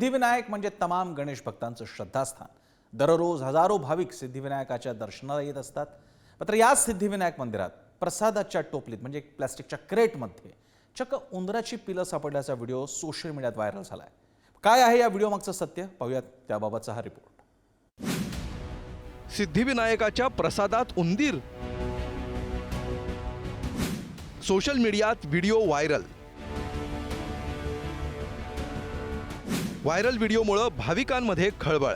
सिद्धिविनायक म्हणजे तमाम गणेश भक्तांचं श्रद्धास्थान. दररोज हजारो भाविक सिद्धिविनायकाच्या दर्शनाला येत असतात. मात्र याच सिद्धिविनायक मंदिरात प्रसादाच्या टोपलीत म्हणजे एक प्लॅस्टिकच्या क्रेटमध्ये चक्क उंदराची पिलं सापडल्याचा व्हिडिओ सोशल मीडियात व्हायरल आहे काय आहे या व्हिडिओ मागचं सत्य? पाहूयात त्याबाबतचा हा रिपोर्ट. सिद्धिविनायकाच्या प्रसादात उंदीर. सोशल मीडियात व्हिडिओ व्हायरल. व्हायरल व्हिडिओमुळं भाविकांमध्ये खळबळ.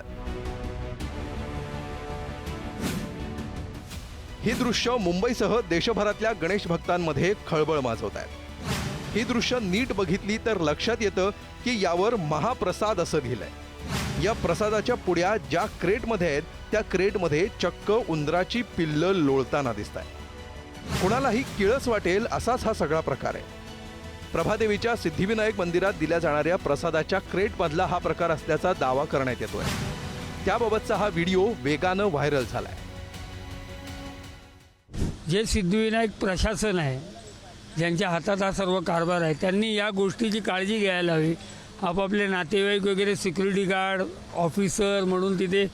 ही दृश्य मुंबईसह देशभरातल्या गणेश भक्तांमध्ये खळबळ माजवत आहेत ही दृश्य नीट बघितली तर लक्षात येतं की यावर महाप्रसाद असं लिहिलंय. या प्रसादाच्या पुड्या ज्या क्रेटमध्ये आहेत त्या क्रेटमध्ये चक्क उंदराची पिल्लं लोळताना दिसत आहे कुणालाही किळस वाटेल असाच हा सगळा प्रकार आहे. प्रभादेवीच्या सिद्धिविनायक मंदिरात दिल्या जाणाऱ्या प्रसादाच्या क्रेटमधला हा प्रकार असल्याचा दावा करण्यात येतोय. त्याबाबतचा हा व्हिडिओ वेगानं व्हायरल झालाय. जे सिद्धिविनायक प्रशासन आहे ज्यांच्या हातात हा सर्व कारभार आहे त्यांनी या गोष्टीची काळजी घ्यायला हवी. आपापले नातेवाईक वगैरे सिक्युरिटी गार्ड ऑफिसर म्हणून तिथे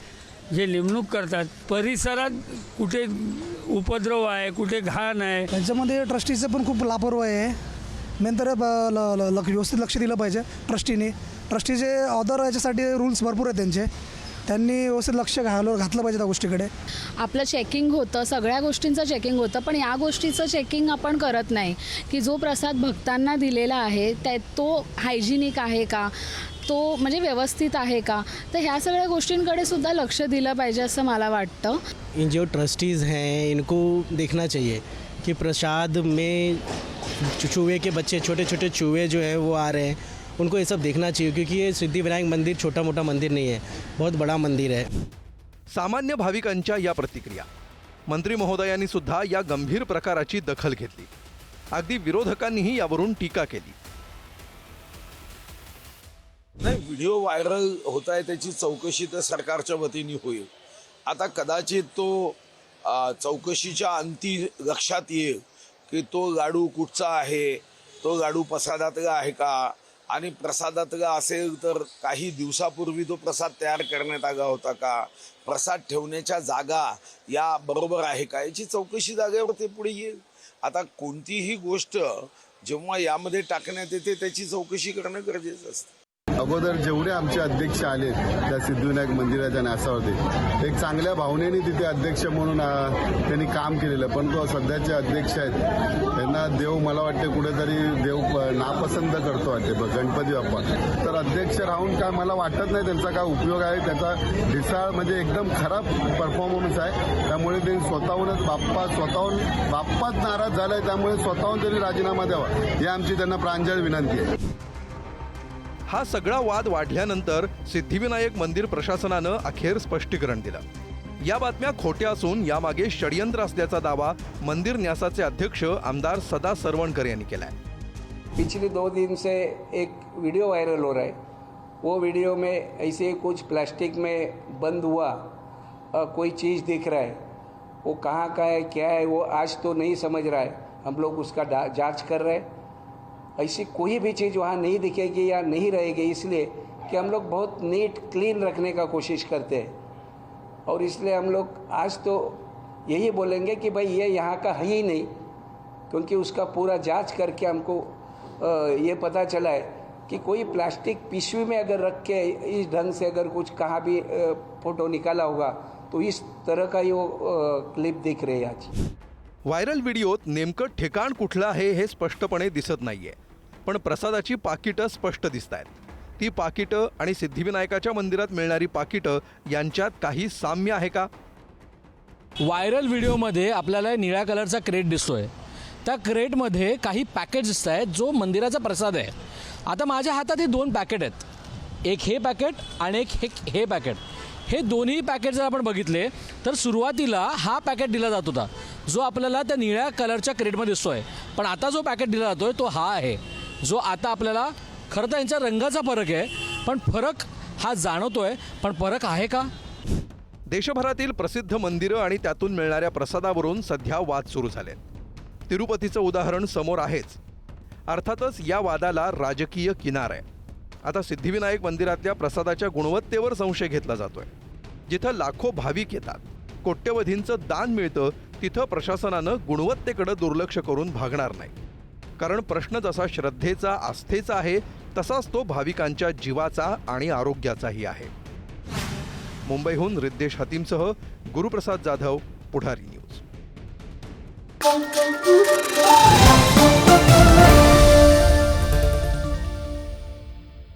जे नेमणूक करतात परिसरात कुठे उपद्रव आहे कुठे घाण आहे? त्यांच्यामध्ये ट्रस्टीचं पण खूप लापरवाही आहे. नंतर ब- ल- व्यवस्थित लक्ष दिलं पाहिजे ट्रस्टीने. ट्रस्टीचे ऑदर याच्यासाठी रूल्स भरपूर आहेत त्यांचे. त्यांनी व्यवस्थित लक्ष घालव घातलं पाहिजे त्या गोष्टीकडे. आपलं चेकिंग होतं सगळ्या गोष्टींचं चेकिंग होतं पण या गोष्टीचं चेकिंग आपण करत नाही. की जो प्रसाद भक्तांना दिलेला आहे त्या तो हायजिनिक आहे का? तो म्हणजे व्यवस्थित आहे का? तर ह्या सगळ्या गोष्टींकडे सुद्धा लक्ष दिलं पाहिजे असं मला वाटतं. इन जो ट्रस्टीज़ हैं इनको देखना चाहिए कि प्रसाद में चूहे के बच्चे छोटे छोटे चूहे जो हैं वो आ रहे हैं। उनको ये सब देखना चाहिए क्योंकि ये सिद्धि विनायक मंदिर छोटा मोटा मंदिर नहीं है। बहुत बड़ा मंदिर है। सामान्य भाविकांच्या या प्रतिक्रिया मंत्री महोदयांनी सुद्धा या गंभीर प्रकाराची दखल घेतली. अगदी विरोधकांनीही यावरून टीका केली. नाही व्हिडिओ व्हायरल होत आहे त्याची चौकशी तर सरकारच्या वतीने होईल. आता कदाचित तो चौकशीच्या अंती लक्षात येईल. की तो लाडू कुठचा आहे? तो लाडू प्रसादातला आहे का? आणि प्रसादातला असेल तर काही दिवसापूर्वी तो प्रसाद तयार करण्यात आला होता का? प्रसाद ठेवण्याच्या जागा या बरोबर आहे का? याची चौकशी जागेवर ते पुढे येईल. आता कोणतीही गोष्ट जेव्हा यामध्ये टाकण्यात येते त्याची चौकशी करणं गरजेचं असतं. अगोदर जेवढे आमचे अध्यक्ष आले त्या सिद्धिविनायक मंदिराच्या न्यासावरती एक चांगल्या भावनेने तिथे अध्यक्ष म्हणून त्यांनी काम केलेलं. पण तो सध्याचे अध्यक्ष आहेत त्यांना देव मला वाटते कुठेतरी देव प- नापसंत करतो वाटते गणपती बाप्पा. तर अध्यक्ष राहून काय मला वाटत नाही त्यांचा काय उपयोग आहे. त्याचा ढिसाळ म्हणजे एकदम खराब परफॉर्मन्स आहे. त्यामुळे ते स्वतःहूनच बाप्पा स्वतःहून बाप्पाच नाराज झालाय. त्यामुळे स्वतःहून तरी राजीनामा द्यावा. ही आमची त्यांना प्रांजळ विनंती आहे. हा सगळा वाद वाढल्यानंतर सिद्धिविनायक मंदिर प्रशासनानं अखेर स्पष्टीकरण दिलं. या बातम्या खोट्या असून यामागे षडयंत्र असल्याचा दावा मंदिर न्यासाचे अध्यक्ष आमदार सदा सरवणकर यांनी केलाय. पिछले दो दिन से एक वीडियो वायरल हो रहा है. वो वीडियो में ऐसे कुछ प्लास्टिक में बंद हुआ कोई चीज़ दिख रहा है. वो कहाँ का है क्या है वो आज तो नहीं समझ रहा है. हम लोग उसका डा- जांच कर रहे हैं. ऐसी कोई भी चीज़ वहाँ नहीं दिखेगी या नहीं रहेगी इसलिए कि हम लोग बहुत नीट क्लीन रखने का कोशिश करते हैं। और इसलिए हम लोग आज तो यही बोलेंगे कि भाई ये यहाँ का है ही नहीं क्योंकि उसका पूरा जांच करके हमको ये पता चला है कि कोई प्लास्टिक पिशवी में अगर रख के इस ढंग से अगर कुछ कहाँ भी फोटो निकाला होगा तो इस तरह का ये वो, क्लिप दिख रही है आज। व्हायरल व्हिडिओत नेमकं ठिकाण कुठलं आहे हे स्पष्टपणे दिसत नाहीये. पण प्रसादाची पाकिटं स्पष्ट दिसत आहेत ती पाकिटं आणि सिद्धिविनायकाच्या मंदिरात मिळणारी पाकिटं यांच्यात काही साम्य आहे का? व्हायरल व्हिडिओमध्ये आपल्याला निळ्या कलरचा क्रेट दिसतोय. त्या क्रेटमध्ये काही पॅकेट दिसत आहेत जो मंदिराचा प्रसाद आहे. आता माझ्या हातात हे दोन पॅकेट आहेत. एक हे पॅकेट आणि एक हे हे पॅकेट. हे दोन्ही पॅकेट जर आपण बघितले तर सुरुवातीला हा पॅकेट दिला जात होता जो आपल्याला त्या निळ्या कलरच्या क्रेटमध्ये दिसतोय. पण आता जो पॅकेट दिला जातोय तो हा आहे. जो आता आपल्याला खरं तर यांच्या रंगाचा फरक आहे पण फरक हा जाणवतोय पण फरक आहे का? देशभरातील प्रसिद्ध मंदिरं आणि त्यातून मिळणाऱ्या प्रसादावरून सध्या वाद सुरू झाले तिरुपतीचं उदाहरण समोर आहेच. अर्थातच या वादाला राजकीय किनार आहे. आता सिद्धिविनायक मंदिरातल्या प्रसादाच्या गुणवत्तेवर संशय घेतला जातोय. जिथं लाखो भाविक येतात कोट्यवधींचं दान मिळतं तिथं प्रशासनानं गुणवत्तेकडे दुर्लक्ष करून भागणार नाही. कारण प्रश्न जसा श्रद्धेचा आस्थेचा आहे तसाच तो भाविकांच्या जीवाचा आणि आरोग्याचाही आहे. मुंबईहून रिद्देश हतीमसह गुरुप्रसाद जाधव पुढारी